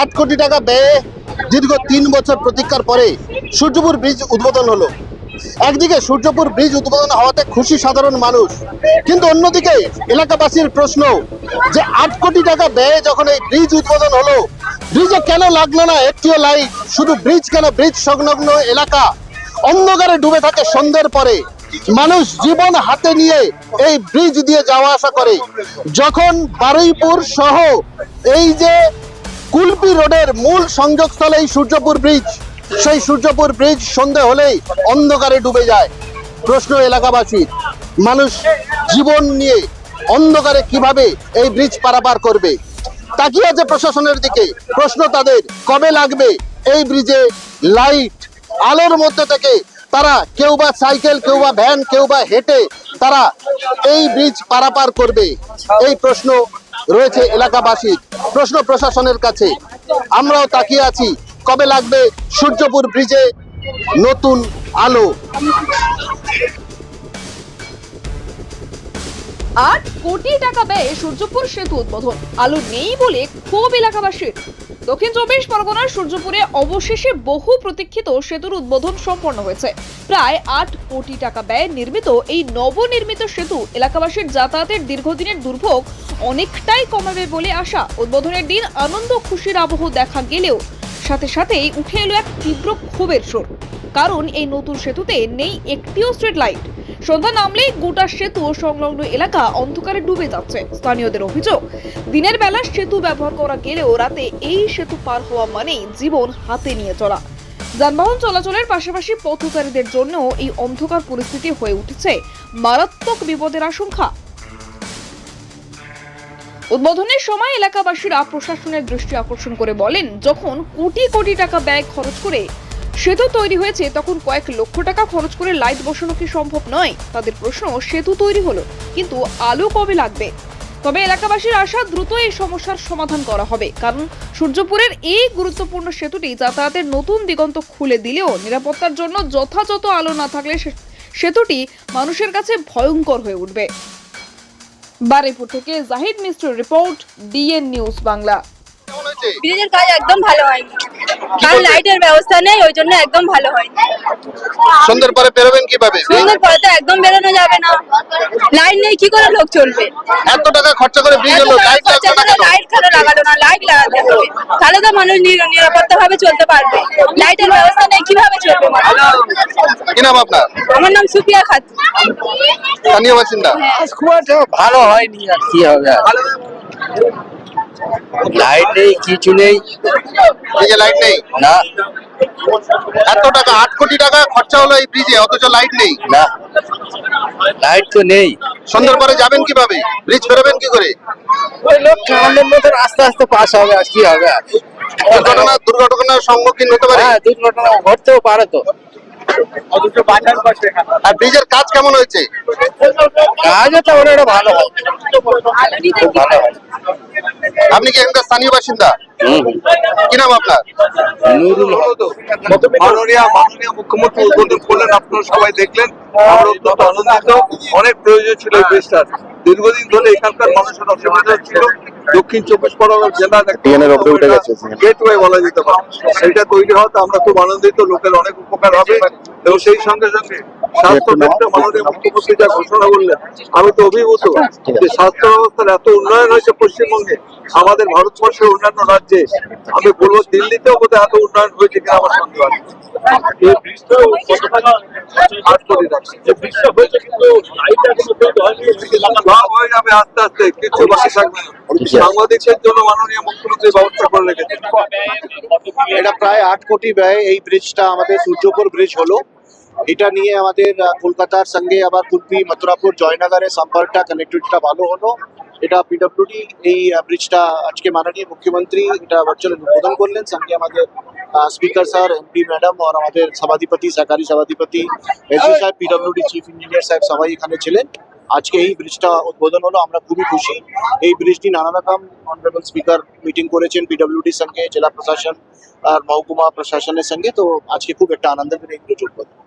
আট কোটি টাকা ব্যয়ে দীর্ঘ তিন বছর প্রতীক্ষার পরে সূর্যপুর ব্রিজ উদ্বোধন হলো। একদিকে সূর্যপুর ব্রিজ উদ্বোধন হওয়াতে খুশি সাধারণ মানুষ, কিন্তু অন্যদিকে এলাকাবাসীর প্রশ্ন যে আট কোটি টাকা ব্যয়ে যখন এই ব্রিজ উদ্বোধন হলো, ব্রিজে কেন লাগল না একটিও লাইট শুধু ব্রিজ কেন ব্রিজ সংলগ্ন এলাকা? অন্ধকারে ডুবে থাকে সন্ধ্যের পরে। মানুষ জীবন হাতে নিয়ে এই ব্রিজ দিয়ে যাওয়া আসা করে। যখন বারুইপুর সহ এই যে কুলপি রোডের মূল সংযোগস্থলে এই সূর্যপুর ব্রিজ। সেই সূর্যপুর ব্রিজ সন্ধে হলেই অন্ধকারে ডুবে যায়। প্রশ্ন এলাকাবাসীর, মানুষ জীবন নিয়ে অন্ধকারে কীভাবে এই ব্রিজ পারাপার করবে? তাকিয়ে আছে প্রশাসনের দিকে। প্রশ্ন তাদের, কবে লাগবে এই ব্রিজে লাইট? আলোর মধ্যে থেকে তারা কেউ বা সাইকেল, কেউ বা ভ্যান, কেউ বা হেঁটে তারা এই ব্রিজ পারাপার করবে? এই প্রশ্ন রয়েছে এলাকাবাসীর প্রশ্ন প্রশাসনের কাছে। আমরাও তাকিয়ে আছি কবে লাগবে সূর্যপুর ব্রিজে নতুন আলো? আট কোটি টাকা ব্যয়ে সূর্যপুর সেতু উদ্বোধন। আলো নেই বলে ক্ষোভ এলাকাবাসীর। দক্ষিণ চব্বিশ পরগনার সূর্যপুরে অবশেষে বহু প্রতীক্ষিত সেতুর উদ্বোধন সম্পন্ন হয়েছে। প্রায় আট কোটি টাকা ব্যয়ে নির্মিত এই নবনির্মিত সেতু এলাকাবাসীর যাতায়াতের দীর্ঘদিনের দুর্ভোগ অনেকটাই কমাবে বলে আশা। উদ্বোধনের দিন আনন্দ খুশির আবহ দেখা গেলেও সাথে সাথেই উঠে এলো এক তীব্র ক্ষোভের সুর। কারণ এই নতুন সেতুতে নেই একটিও স্ট্রিট লাইট সন্ধ্যা নামলেই গোটা সেতু ও সংলগ্ন এলাকা অন্ধকারে ডুবে যাচ্ছে। স্থানীয়দের অভিযোগ, দিনের বেলা সেতু ব্যবহার করা গেলেও রাতে এই সেতু পার হওয়া মানেই জীবন হাতে নিয়ে চলা। যানবাহন চলাচলের পাশাপাশি পথচারীদের জন্য এই অন্ধকার পরিস্থিতি হয়ে উঠেছে। মারাত্মক বিপদের আশঙ্কা। উদ্বোধনের সময় এলাকাবাসীরা প্রশাসনের দৃষ্টি আকর্ষণ করে বলেন, যখন কোটি কোটি টাকা ব্যয় খরচ করে সেতু তৈরি হয়েছে তখন কয়েক লক্ষ টাকা খরচ করে লাইট বসানো কি সম্ভব নয়? তাদের প্রশ্ন সেতু তৈরি হলো কিন্তু আলো কবে লাগবে? তবে এলাকাবাসীর আশা দ্রুত এই সমস্যার সমাধান করা হবে। কারণ সূর্যপুরের এই গুরুত্বপূর্ণ সেতুটি যাতায়াতের নতুন দিগন্ত খুলে দিলেও নিরাপত্তার জন্য যথাযথ আলো না থাকলে সেতুটি মানুষের কাছে ভয়ঙ্কর হয়ে উঠবে। বারেপুর থেকে জাহিদ মিশ্রের রিপোর্ট ডিএন নিউজ বাংলা। ব্রিজের কাজ একদম ভালো হয়নি। কারণ লাইটের ব্যবস্থা নেই ওই জন্য একদম ভালো হয়নি সন্ধ্যের পরে বেরোবেন কীভাবে? সুন্দর পরে তো একদম বেরোনো যাবে না। লাইট নেই কি করে লোক চলবে? এত টাকা খরচা করে ব্রিজ হলো লাইট খরচা করে লাইট কেন লাগালো না? লাইট লাগাতে হবে। তাহলে তো মানুষ নিরাপত্তা ভাবে চলতে পারবে। লাইটের ব্যবস্থা নেই কীভাবে চলবে? কি নাম আপনার? আমার নাম সুপিয়া খাতুন স্থানীয় বাসিন্দা? খুব একটা ভালো হয়নি আর কি হবে। লাইট নেই কিছু নেই। ব্রিজে লাইট নেই? না। এত টাকা আট কোটি টাকা খরচা হলো এই ব্রিজে অথচ লাইট নেই। না। লাইট তো নেই। সন্ধ্যের পরে যাবেন কীভাবে? ব্রিজ বেরোবেন কি করে? ওই লোক আমাদের মতন আস্তে আস্তে পাস হবে আর কি হবে? আর দুর্ঘটনা দুর্ঘটনার সম্মুখীন হতে পারে? হ্যাঁ দুর্ঘটনা ঘটতেও পারে তো। আর ব্রিজের কাজ কেমন হয়েছে? কাজও তো ওটা ভালো হয়। খুব ভালো হয়। আপনি কি এখানকার স্থানীয় বাসিন্দা। কি নাম আপনার? নুরুল মাননীয় মাননীয় মুখ্যমন্ত্রী উদ্বোধন করলেন আপনারা সবাই দেখলেন। আমরা অত্যন্ত আনন্দিত। অনেক প্রয়োজন ছিল এই দীর্ঘদিন ধরে এখানকার মানুষের অসুবিধা ছিল। দক্ষিণ চব্বিশ পরগনা জেলার গেটওয়ে বলা যেতে পারে। সেটা তৈরি হওয়াতে আমরা খুব আনন্দিত লোকের অনেক উপকার হবে। এবং সেই সঙ্গে সঙ্গে স্বাস্থ্য ক্ষেত্রে মাননীয় মুখ্যমন্ত্রী যা ঘোষণা করলেন আমি তো অভিভূত যে স্বাস্থ্য ব্যবস্থার এত উন্নয়ন হয়েছে পশ্চিমবঙ্গে আমাদের ভারতবর্ষের অন্যান্য রাজ্যে আমি বলব দিল্লিতেও বোধহয় এত উন্নয়ন হয়েছে কিনা আমার সন্দেহ আছে। হয়ে আস্তে আস্তে কিছু বাকি থাকবে না। সাংবাদিকদের জন্য মাননীয় মুখ্যমন্ত্রী ব্যবস্থা করে রেখেছেন এটা প্রায় আট কোটি ব্যয় এই ব্রিজটা আমাদের সূর্যপুর ব্রিজ হলো। এটা নিয়ে আমাদের কলকাতার সঙ্গে আবার কুলপি মথুরাপুর জয়নগরের সম্পর্কটা কানেক্টিভিটিটা ভালো হলো। এটা পিডব্লিউডি এই ব্রিজটা আজকে মাননীয় মুখ্যমন্ত্রী এটা ভার্চুয়াল উদ্বোধন করলেন। সঙ্গে আমাদের স্পিকার স্যার এমপি ম্যাডাম আর আমাদের সভাধিপতি সরকারি সভাধিপতি এসডি সাহেব পিডব্লিউডি চিফ ইঞ্জিনিয়ার সাহেব সবাই এখানে ছিলেন। আজকে এই ব্রিজটা উদ্বোধন হলো, আমরা খুবই খুশি। এই ব্রিজটি নানা রকম অনারেবল স্পিকার মিটিং করেছেন পিডব্লিউডির সঙ্গে, জেলা প্রশাসন, আর মহকুমা প্রশাসনের সঙ্গে। তো আজকে খুব একটা আনন্দের এই ব্রিজ উদ্বোধন